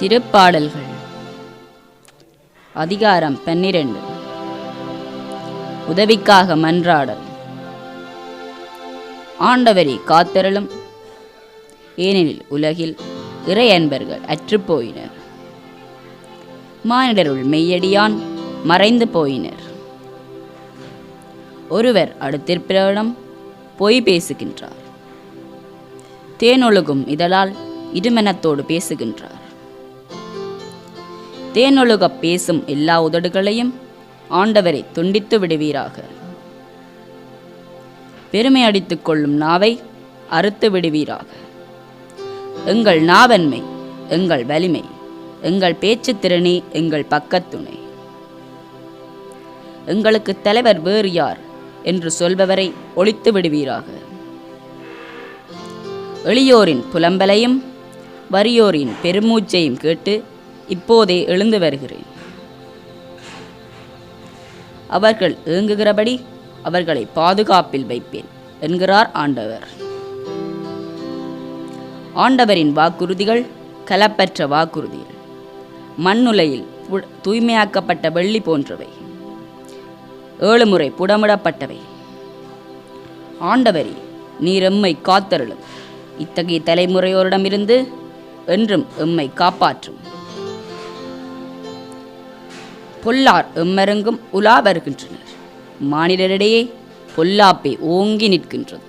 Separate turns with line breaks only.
திருப்பாடல்கள். அதிகாரம் பன்னிரண்டு. உதவிக்காக மன்றாடல். ஆண்டவரே காத்தருளும். ஏனெனில் உலகில் இறை அன்பர்கள் அற்றுப்போயினர் மானிடருள் மெய்யடியான் மறைந்து போயினர். ஒருவர் அடுத்திருப்பிடம் பொய் பேசுகின்றார். தேனொழுகும் இதழால் இருமனத்தோடு பேசுகின்றார். தேனொழுகப் பேசும் எல்லா உதடுகளையும் ஆண்டவரை துண்டித்து விடுவீராக. பெருமை அடித்துக் கொள்ளும் நாவை அறுத்து விடுவீராக. எங்கள் நாவன்மை எங்கள் வலிமை எங்கள் பேச்சு திறனே எங்கள் பக்கத்துணை. எங்களுக்கு தலைவர் வேறு யார் என்று சொல்பவரை ஒழித்து விடுவீராக. எளியோரின் புலம்பலையும் வறியோரின் பெருமூச்சையும் கேட்டு இப்போதே எழுந்து வருகிறேன். அவர்கள் ஏங்குகிறபடி அவர்களை பாதுகாப்பில் வைப்பேன் என்கிறார் ஆண்டவர். ஆண்டவரின் வாக்குறுதிகள் கலப்பற்ற வாக்குறுதிகள். மண்ணுலையில் தூய்மையாக்கப்பட்ட வெள்ளி போன்றவை. ஏழு முறை புடமிடப்பட்டவை. ஆண்டவரி நீர் எம்மை காத்தருளும். இத்தகைய தலைமுறையோரிடமிருந்து என்றும் எம்மை காப்பாற்றும். பொல்லார் எம்மரங்கும் உலா வருகின்றனர். மானிடரிடையே பொல்லாப்பே ஓங்கி நிற்கின்றது.